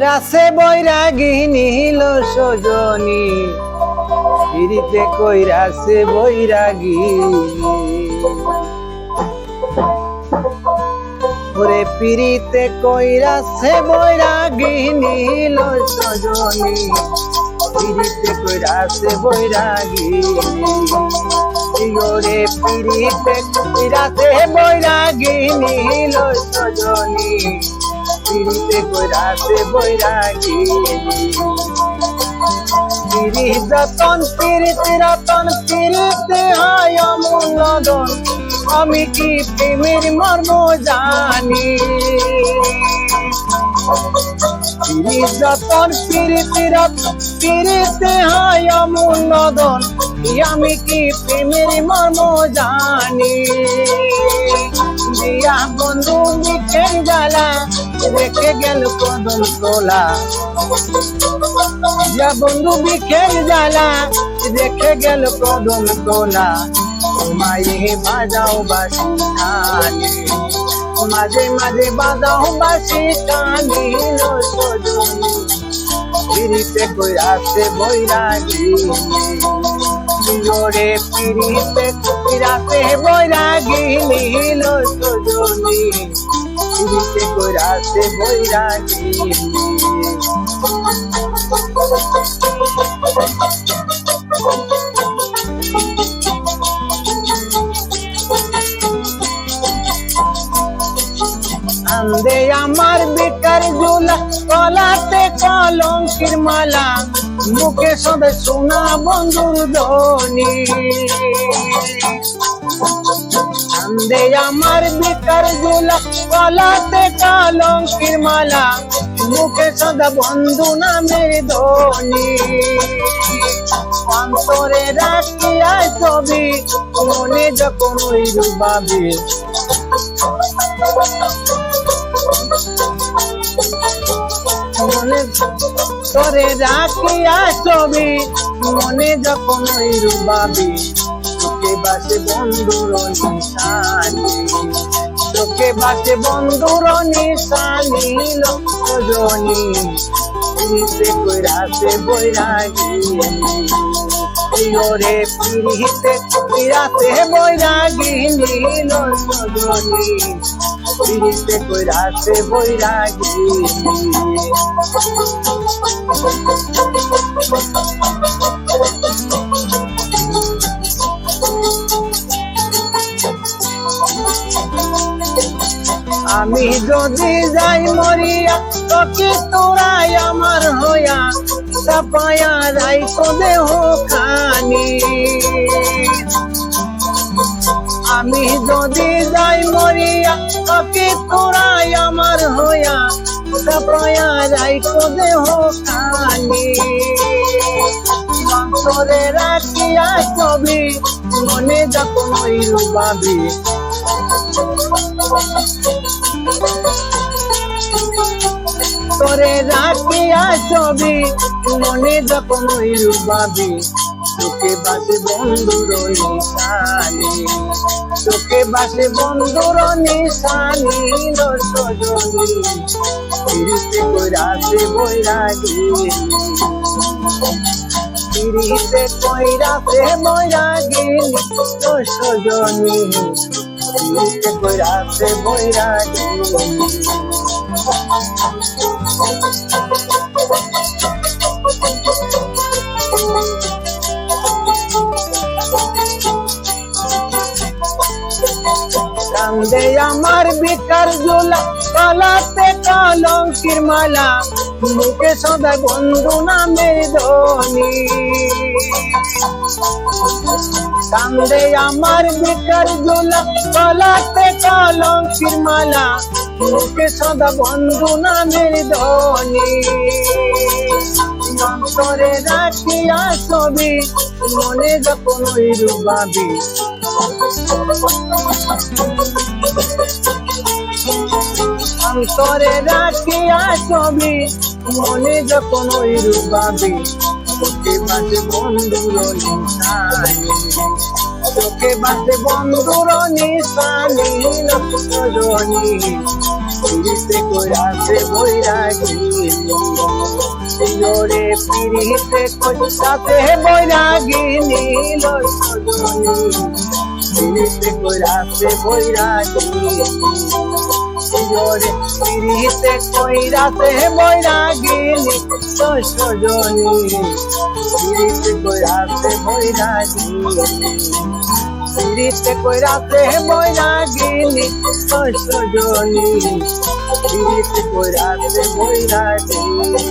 রাসে বৈরাগী নীল সজনী পিড়িতে কই রাসে বৈরাগী ওরে পিড়িতে কই রাসে বৈরাগী নীল সজনী পিড়িতে কই রাসে বৈরাগী ওরে পিড়িতে কই রাসে বৈরাগী নীল সজনী। পিড়িতে রাসে বৈরাগী। পিড়ি যতন পিড়িতে রতন পিড়িতে হয় অমূল্যদন আমি কি প্রেমের মর্ম জানি? যতন পিড়িতে রতন পিড়িতে হয় অমূল্যদন আমি কি প্রেমের মর্ম জানি? দিয়া বন্ধু লিখে জ্বালা রেখে গেল কদম তোলা। যা বন্ধু বিখের জ্বালা রেখে গেল কদম তোলা। মায়ে বাজাও বাসি টানে মাঝে মাঝে বাজাও বাসি সজনী। পিড়িতে কইরাছে বৈরাগী। জোরে পিড়িতে কইরাছে বৈরাগী নীল সজনী। পিড়িতে কইরাছে বৈরাগী। আন্দে আমার বেকার জোলা কলাতে কলঙ্কির মালা, মুখে সবে সোনা বন্ধুর ধ্বনি। আন্দে আমার বেকার জোলা কলাতে কলঙ্কির মালা, মুখে সদা বন্ধু নামের ধ্বনি। অন্তরে রাখিয়া ছবি, মনে যখন ওই রুবাবে মনে তোরে রাখিয়া ছবি, মনে যখন ওই রুবাবি বাসে বন্ধুর নিশানি। তোকে বাসে বন্ধুর নিশানি লোকজনী পিড়িতে কইরাছে বৈরাগী। ওরে পিড়িতে কইরাছে বৈরাগী নীল সজনী পিড়িতে কইরাছে বৈরাগী। আমি যদি যাই মরিয়া, তোকে তোরাই আমার হইয়া সাপায়া রাই তো দেহ খানি আমি যদি যাই মরিয়া, তোকে তোরাই আমার হইয়া সাপায়া রাই তো দেহ খানি অন্তরে রাখিয়া ছবি, মনে যখন ওই রুবাবি তোরে রাখিয়া ছবি, মনে যখন ওই রুবাবি তোকে বাসে বন্ধুর নিশানি। তোকে বাসে বন্ধুর নিশানি সজনী ফিরিতে কইরাছে বৈরাগী। ফিরিতে কইরাছে বৈরাগী সজনী কান্দে আমার বেকার জোলা কলাতে কলঙ্কির মালা মুখে সদা বন্ধু নামের ধ্বনি কান্দে আমার বেকার জোলা কলাতে কলঙ্কির মালা মুখে সদা বন্ধু নামের ধ্বনি অন্তরে রাখিয়া ছবি, মনে যখন রুবাবি অন্তরে রাখিয়া ছবি, মনে যখন রুবাবি তোকে বাজে বন্ধুর নিশানি চোখে বাসে বন্ধুর নিশানি রজনী পিড়িতে কইরাছে বৈরাগী। সিলোরে পিড়িতে কইরাছে বৈরাগী নীল সজনী। পিড়িতে কইরাছে বৈরাগী। সিলোরে পিড়িতে কইরাছে বৈরাগী নীল সজনী পিড়িতে কইরাছে বৈরাগী পিড়িতে কইরাতে ময়না গিনি সজনী পিড়িতে কইরাতে ময়না গিনি